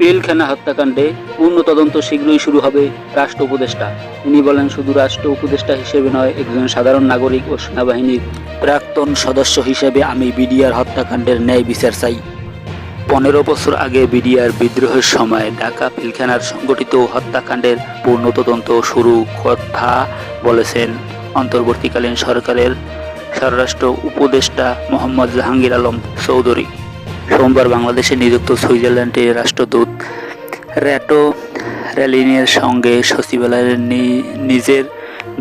পিলখানা হত্যাকাণ্ডে পূর্ণ তদন্ত শীঘ্রই শুরু হবে রাষ্ট্র উপদেষ্টা। তিনি বলেন, শুধু রাষ্ট্র উপদেষ্টা হিসেবে নয়, একজন সাধারণ নাগরিক ও সেনাবাহিনীর প্রাক্তন সদস্য হিসেবে আমি বিডিআর হত্যাকাণ্ডের ন্যায় বিচার চাই। পনেরো বছর আগে বিডিআর বিদ্রোহের সময় ঢাকা পিলখানার সংগঠিত হত্যাকাণ্ডের পূর্ণ তদন্ত শুরু কথা বলেছেন অন্তর্বর্তীকালীন সরকারের স্বরাষ্ট্র উপদেষ্টা মোহাম্মদ জাহাঙ্গীর আলম চৌধুরী। সোমবার বাংলাদেশে নিযুক্ত সুইজারল্যান্ডের রাষ্ট্রদূত র্যাটো র্যালিনের সঙ্গে সচিবালয়ের নিজের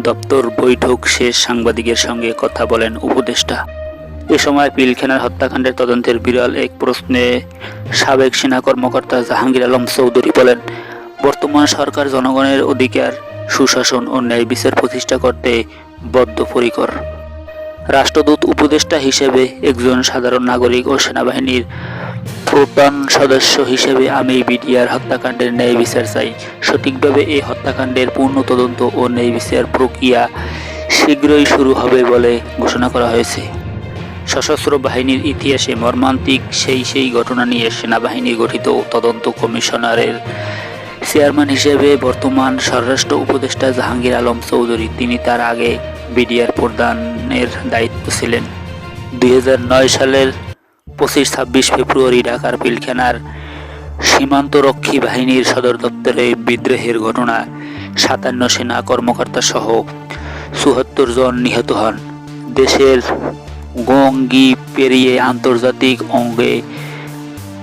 দপ্তর বৈঠক শেষ সাংবাদিকের সঙ্গে কথা বলেন উপদেষ্টা। এ সময় পিলখানার হত্যাকাণ্ডের তদন্তের বিরল এক প্রশ্নে সাবেক সেনা কর্মকর্তা জাহাঙ্গীর আলম চৌধুরী বলেন, বর্তমান সরকার জনগণের অধিকার, সুশাসন ও ন্যায় বিচার প্রতিষ্ঠা করতে বদ্ধপরিকর। রাষ্ট্রদূত উপদেষ্টা হিসেবে একজন সাধারণ নাগরিক ও সেনাবাহিনীর প্রধান সদস্য হিসেবে আমি বিডিআর হত্যাকাণ্ডের ন্যায় বিচার চাই। সঠিকভাবে এই হত্যাকাণ্ডের পূর্ণ তদন্ত ও ন্যায় বিচার প্রক্রিয়া শীঘ্রই শুরু হবে বলে ঘোষণা করা হয়েছে। সশস্ত্র বাহিনীর ইতিহাসে মর্মান্তিক সেই সেই ঘটনা নিয়ে সেনাবাহিনী গঠিত তদন্ত কমিশনারের চেয়ারম্যান হিসেবে বর্তমান স্বরাষ্ট্র উপদেষ্টা জাহাঙ্গীর আলম চৌধুরী, তিনি তার আগে বিডিআর প্রদানের দায়িত্ব ছিলেন। দুই হাজার নয় সালের পঁচিশ ছাব্বিশ ফেব্রুয়ারি ঢাকার পিলখানার সীমান্তরক্ষী বাহিনীর সদর দপ্তরে বিদ্রোহের ঘটনা, সাতান্ন সেনা কর্মকর্তা সহ চুয়াত্তর জন নিহত হন। দেশের গঙ্গি পেরিয়ে আন্তর্জাতিক অঙ্গে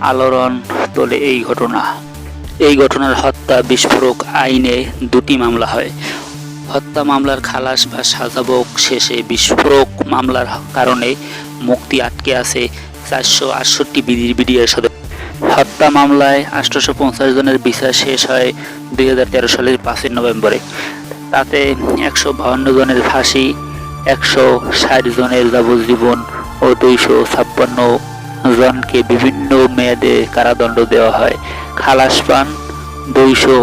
আলোড়ন তোলে এই ঘটনা। এই ঘটনার হত্যা, বিস্ফোরক আইনে দুটি মামলা হয়। হত্যা মামলার খালাস বা সাজাবক শেষে বিস্ফোরক মামলার কারণে মুক্তি আটকে আছে চারশো আটষট্টি বিডিআর সদস্য। হত্যা মামলায় আঠারোশো পঞ্চাশ জনের বিচার শেষ হয় দুই হাজার তেরো সালের পাঁচই নভেম্বরে। তাতে একশো বাহান্ন জনের ফাঁসি, একশো ষাট জনের যাবজ্জীবন ও দুইশো ছাপ্পান্ন জনকে বিভিন্ন মেয়াদে কারাদণ্ড দেওয়া হয়। খালাস পান দুইশো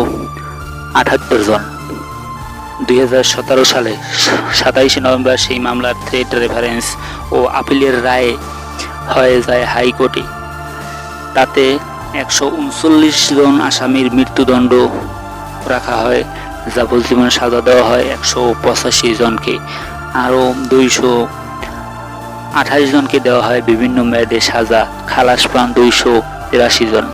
আটাত্তর জন। দুই হাজার সতেরো সালে সাতাইশে নভেম্বর সেই মামলার থ্রেড রেফারেন্স ও আপিলের রায় হয়ে যায় হাইকোর্টে। তাতে একশো উনচল্লিশ জন আসামির মৃত্যুদণ্ড রাখা হয়, যাবজ্জীবন সাজা দেওয়া হয় একশো পঁচাশি জনকে। আরও দুইশো আঠাশ জনকে দেওয়া হয় বিভিন্ন মেয়াদে সাজা, খালাস পান দুইশো তিরাশি জন।